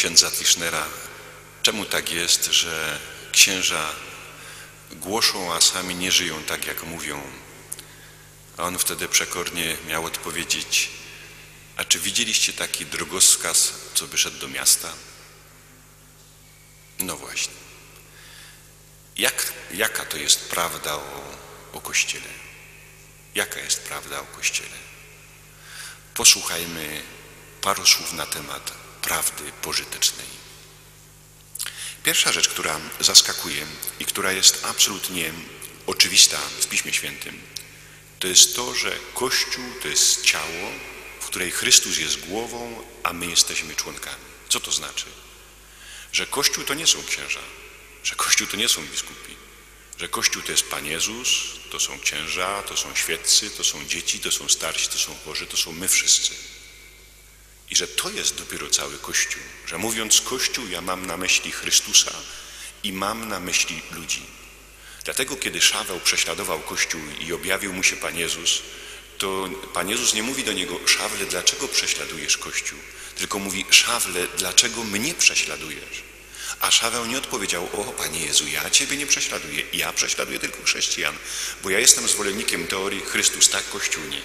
księdza Tischnera, czemu tak jest, że księża głoszą, a sami nie żyją tak, jak mówią. A on wtedy przekornie miał odpowiedzieć, a czy widzieliście taki drogowskaz, co wyszedł do miasta? No właśnie. Jak, jaka to jest prawda o, o Kościele? Jaka jest prawda o Kościele? Posłuchajmy paru słów na temat prawdy pożytecznej. Pierwsza rzecz, która zaskakuje i która jest absolutnie oczywista w Piśmie Świętym, to jest to, że Kościół to jest ciało, w której Chrystus jest głową, a my jesteśmy członkami. Co to znaczy? Że Kościół to nie są księża, że Kościół to nie są biskupi, że Kościół to jest Pan Jezus, to są księża, to są świeccy, to są dzieci, to są starsi, to są chorzy, to są my wszyscy. I że to jest dopiero cały Kościół, że mówiąc Kościół ja mam na myśli Chrystusa i mam na myśli ludzi. Dlatego kiedy Szaweł prześladował Kościół i objawił mu się Pan Jezus, to Pan Jezus nie mówi do niego Szawle, dlaczego prześladujesz Kościół? Tylko mówi Szawle, dlaczego mnie prześladujesz? A Szaweł nie odpowiedział, o Panie Jezu, ja Ciebie nie prześladuję, ja prześladuję tylko chrześcijan, bo ja jestem zwolennikiem teorii Chrystus tak, Kościół nie.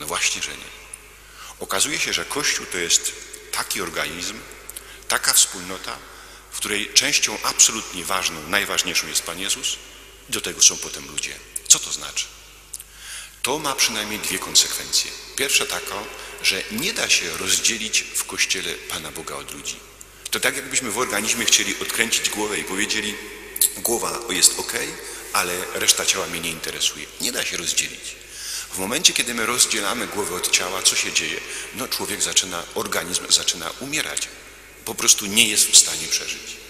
No właśnie, że nie. Okazuje się, że Kościół to jest taki organizm, taka wspólnota, w której częścią absolutnie ważną, najważniejszą jest Pan Jezus, do tego są potem ludzie. Co to znaczy? To ma przynajmniej dwie konsekwencje. Pierwsza taka, że nie da się rozdzielić w Kościele Pana Boga od ludzi. To tak jakbyśmy w organizmie chcieli odkręcić głowę i powiedzieli, głowa jest ok, ale reszta ciała mnie nie interesuje. Nie da się rozdzielić. W momencie, kiedy my rozdzielamy głowę od ciała, co się dzieje? No człowiek zaczyna, organizm zaczyna umierać. Po prostu nie jest w stanie przeżyć.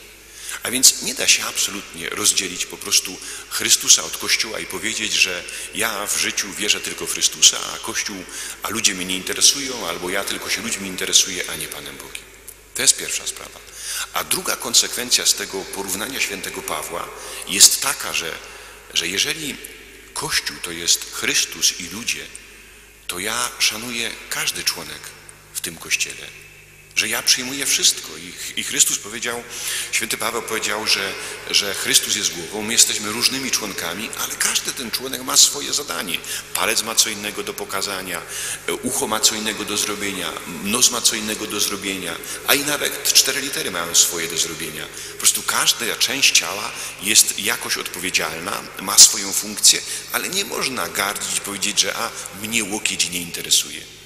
A więc nie da się absolutnie rozdzielić po prostu Chrystusa od Kościoła i powiedzieć, że ja w życiu wierzę tylko w Chrystusa, a Kościół, a ludzie mnie nie interesują, albo ja tylko się ludźmi interesuję, a nie Panem Bogiem. To jest pierwsza sprawa. A druga konsekwencja z tego porównania świętego Pawła jest taka, że, że jeżeli Kościół to jest Chrystus i ludzie, to ja szanuję każdy członek w tym Kościele że ja przyjmuję wszystko. I, I, Chrystus powiedział, święty Paweł powiedział, że, że Chrystus jest głową, my jesteśmy różnymi członkami, ale każdy ten członek ma swoje zadanie. Palec ma co innego do pokazania, ucho ma co innego do zrobienia, nos ma co innego do zrobienia, a i nawet cztery litery mają swoje do zrobienia. Po prostu każda część ciała jest jakoś odpowiedzialna, ma swoją funkcję, ale nie można gardzić powiedzieć, że a mnie łokieć nie interesuje.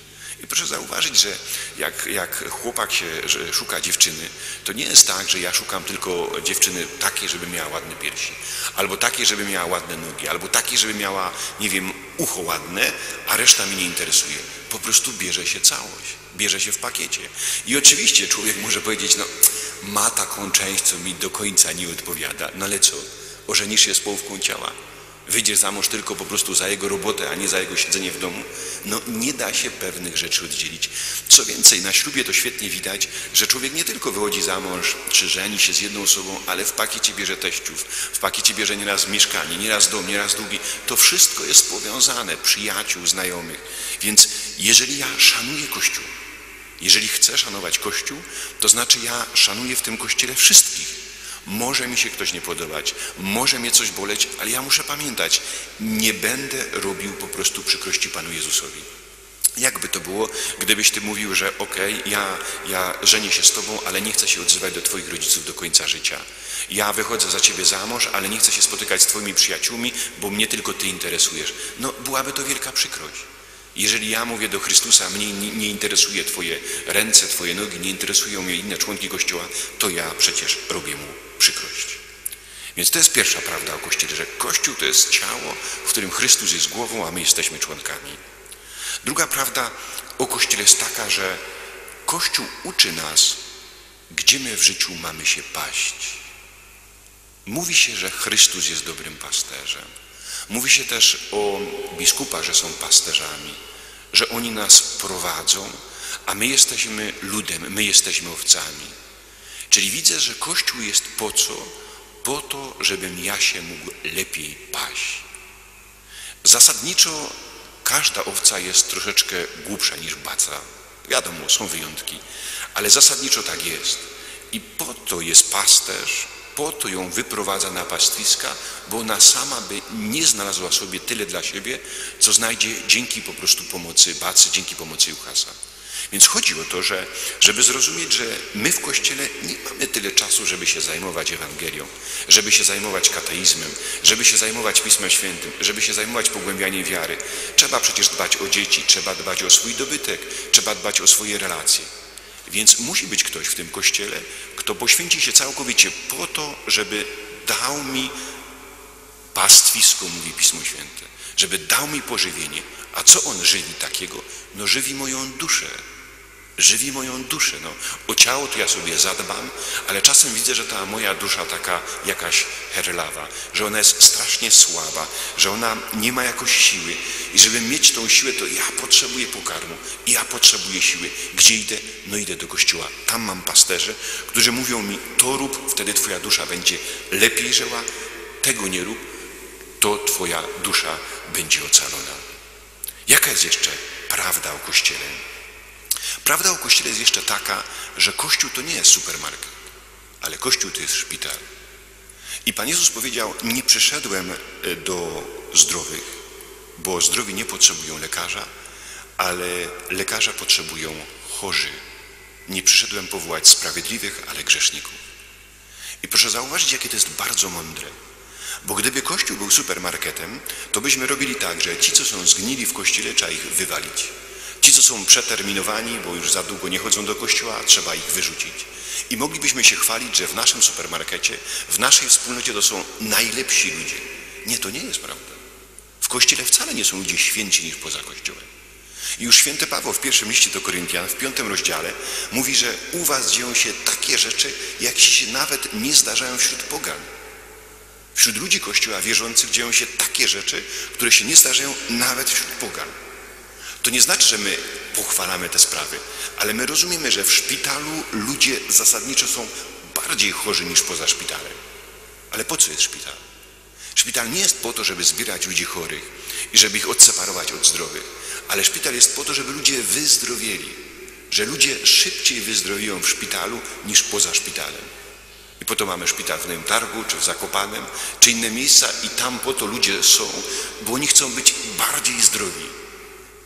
I proszę zauważyć, że jak, jak chłopak się szuka dziewczyny, to nie jest tak, że ja szukam tylko dziewczyny takiej, żeby miała ładne piersi, albo takiej, żeby miała ładne nogi, albo takiej, żeby miała, nie wiem, ucho ładne, a reszta mnie nie interesuje. Po prostu bierze się całość, bierze się w pakiecie. I oczywiście człowiek może powiedzieć, no ma taką część, co mi do końca nie odpowiada, no ale co, ożenisz się z połówką ciała? Wyjdzie za mąż tylko po prostu za jego robotę, a nie za jego siedzenie w domu, no nie da się pewnych rzeczy oddzielić. Co więcej, na ślubie to świetnie widać, że człowiek nie tylko wychodzi za mąż, czy żeni się z jedną osobą, ale w pakiecie bierze teściów, w pakiecie bierze nieraz mieszkanie, nieraz dom, nieraz długi. To wszystko jest powiązane, przyjaciół, znajomych. Więc jeżeli ja szanuję Kościół, jeżeli chcę szanować Kościół, to znaczy ja szanuję w tym Kościele wszystkich, może mi się ktoś nie podobać, może mnie coś boleć, ale ja muszę pamiętać, nie będę robił po prostu przykrości Panu Jezusowi. Jakby to było, gdybyś Ty mówił, że okej, okay, ja, ja żenię się z Tobą, ale nie chcę się odzywać do Twoich rodziców do końca życia. Ja wychodzę za Ciebie za mąż, ale nie chcę się spotykać z Twoimi przyjaciółmi, bo mnie tylko Ty interesujesz. No, byłaby to wielka przykrość. Jeżeli ja mówię do Chrystusa, mnie nie, nie, interesuje Twoje ręce, Twoje nogi, nie interesują mnie inne członki Kościoła, to ja przecież robię mu przykrość. Więc to jest pierwsza prawda o Kościele, że Kościół to jest ciało, w którym Chrystus jest głową, a my jesteśmy członkami. Druga prawda o Kościele jest taka, że Kościół uczy nas, gdzie my w życiu mamy się paść. Mówi się, że Chrystus jest dobrym pasterzem. Mówi się też o biskupach, że są pasterzami, że oni nas prowadzą, a my jesteśmy ludem, my jesteśmy owcami. Czyli widzę, że Kościół jest po co? Po to, żebym ja się mógł lepiej paść. Zasadniczo każda owca jest troszeczkę głupsza niż baca. Wiadomo, są wyjątki, ale zasadniczo tak jest. I po to jest pasterz, po to ją wyprowadza na pastwiska, bo ona sama by nie znalazła sobie tyle dla siebie, co znajdzie dzięki po prostu pomocy Bacy, dzięki pomocy Juchasa. Więc chodzi o to, że, żeby zrozumieć, że my w Kościele nie mamy tyle czasu, żeby się zajmować Ewangelią, żeby się zajmować kateizmem, żeby się zajmować Pismem Świętym, żeby się zajmować pogłębianiem wiary. Trzeba przecież dbać o dzieci, trzeba dbać o swój dobytek, trzeba dbać o swoje relacje. Więc musi być ktoś w tym Kościele, kto poświęci się całkowicie po to, żeby dał mi pastwisko, mówi Pismo Święte, żeby dał mi pożywienie. A co On żywi takiego? No żywi moją duszę, żywi moją duszę. No, o ciało to ja sobie zadbam, ale czasem widzę, że ta moja dusza taka jakaś herlawa, że ona jest strasznie słaba, że ona nie ma jakoś siły. I żeby mieć tą siłę, to ja potrzebuję pokarmu, ja potrzebuję siły. Gdzie idę? No idę do kościoła. Tam mam pasterzy, którzy mówią mi, to rób, wtedy twoja dusza będzie lepiej żyła, tego nie rób, to twoja dusza będzie ocalona. Jaka jest jeszcze prawda o Kościele? Prawda o Kościele jest jeszcze taka, że Kościół to nie jest supermarket, ale Kościół to jest szpital. I Pan Jezus powiedział, nie przyszedłem e, do zdrowych, bo zdrowi nie potrzebują lekarza, ale lekarza potrzebują chorzy. Nie przyszedłem powołać sprawiedliwych, ale grzeszników. I proszę zauważyć, jakie to jest bardzo mądre. Bo gdyby Kościół był supermarketem, to byśmy robili tak, że ci, co są zgnili w Kościele, trzeba ich wywalić. Ci, co są przeterminowani, bo już za długo nie chodzą do kościoła, trzeba ich wyrzucić. I moglibyśmy się chwalić, że w naszym supermarkecie, w naszej wspólnocie to są najlepsi ludzie. Nie, to nie jest prawda. W kościele wcale nie są ludzie święci niż poza kościołem. I już święty Paweł w pierwszym liście do Koryntian, w piątym rozdziale, mówi, że u was dzieją się takie rzeczy, jak się nawet nie zdarzają wśród pogan. Wśród ludzi Kościoła wierzących dzieją się takie rzeczy, które się nie zdarzają nawet wśród pogan. To nie znaczy, że my pochwalamy te sprawy, ale my rozumiemy, że w szpitalu ludzie zasadniczo są bardziej chorzy niż poza szpitalem. Ale po co jest szpital? Szpital nie jest po to, żeby zbierać ludzi chorych i żeby ich odseparować od zdrowych, ale szpital jest po to, żeby ludzie wyzdrowieli, że ludzie szybciej wyzdrowią w szpitalu niż poza szpitalem. I po to mamy szpital w Nowym Targu, czy w Zakopanem, czy inne miejsca i tam po to ludzie są, bo oni chcą być bardziej zdrowi.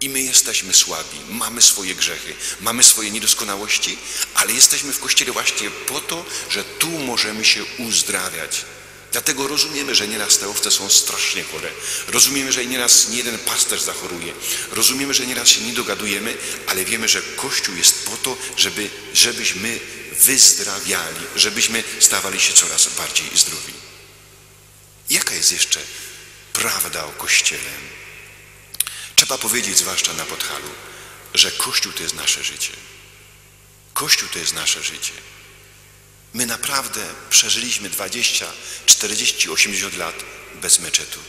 I my jesteśmy słabi, mamy swoje grzechy, mamy swoje niedoskonałości, ale jesteśmy w Kościele właśnie po to, że tu możemy się uzdrawiać. Dlatego rozumiemy, że nieraz te owce są strasznie chore. Rozumiemy, że nieraz nie jeden pasterz zachoruje. Rozumiemy, że nieraz się nie dogadujemy, ale wiemy, że Kościół jest po to, żeby, żebyśmy wyzdrawiali, żebyśmy stawali się coraz bardziej zdrowi. Jaka jest jeszcze prawda o Kościele? Trzeba powiedzieć, zwłaszcza na Podhalu, że Kościół to jest nasze życie. Kościół to jest nasze życie. My naprawdę przeżyliśmy 20, 40, 80 lat bez meczetu.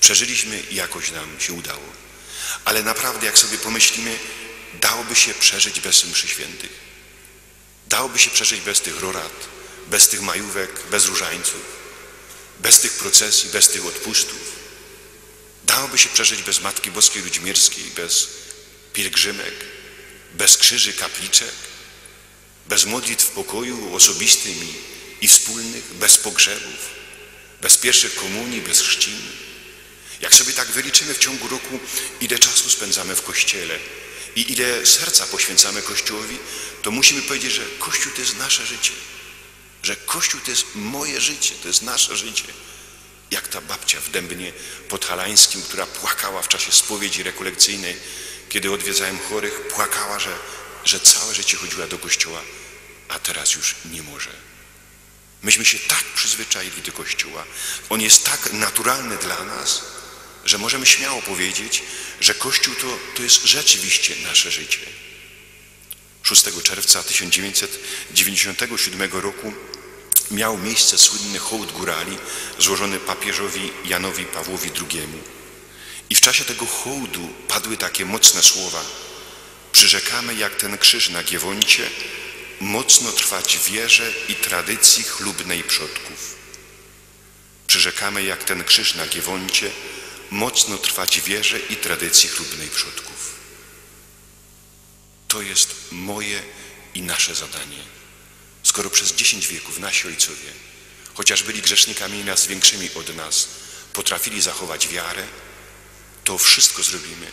Przeżyliśmy i jakoś nam się udało. Ale naprawdę, jak sobie pomyślimy, dałoby się przeżyć bez mszy świętych. Dałoby się przeżyć bez tych rorat, bez tych majówek, bez różańców, bez tych procesji, bez tych odpustów. Dałoby się przeżyć bez Matki Boskiej Ludzimierskiej, bez pielgrzymek, bez krzyży kapliczek, bez modlitw w pokoju osobistym i, wspólnych, bez pogrzebów, bez pierwszych komunii, bez chrzcin. Jak sobie tak wyliczymy w ciągu roku, ile czasu spędzamy w Kościele i ile serca poświęcamy Kościołowi, to musimy powiedzieć, że Kościół to jest nasze życie. Że Kościół to jest moje życie, to jest nasze życie. Jak ta babcia w Dębnie podhalańskim, która płakała w czasie spowiedzi rekolekcyjnej, kiedy odwiedzałem chorych, płakała, że, że całe życie chodziła do kościoła, a teraz już nie może. Myśmy się tak przyzwyczaili do kościoła. On jest tak naturalny dla nas, że możemy śmiało powiedzieć, że Kościół to, to jest rzeczywiście nasze życie. 6 czerwca 1997 roku miał miejsce słynny hołd górali złożony papieżowi Janowi Pawłowi II. I w czasie tego hołdu padły takie mocne słowa. Przyrzekamy jak ten krzyż na Giewoncie mocno trwać wierze i tradycji chlubnej przodków. Przyrzekamy jak ten krzyż na Giewoncie mocno trwać wierze i tradycji chlubnej przodków. To jest moje i nasze zadanie skoro przez dziesięć wieków nasi ojcowie, chociaż byli grzesznikami nas większymi od nas, potrafili zachować wiarę, to wszystko zrobimy,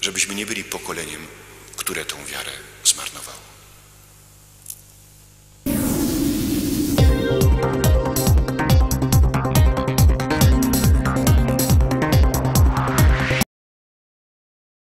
żebyśmy nie byli pokoleniem, które tą wiarę zmarnowało.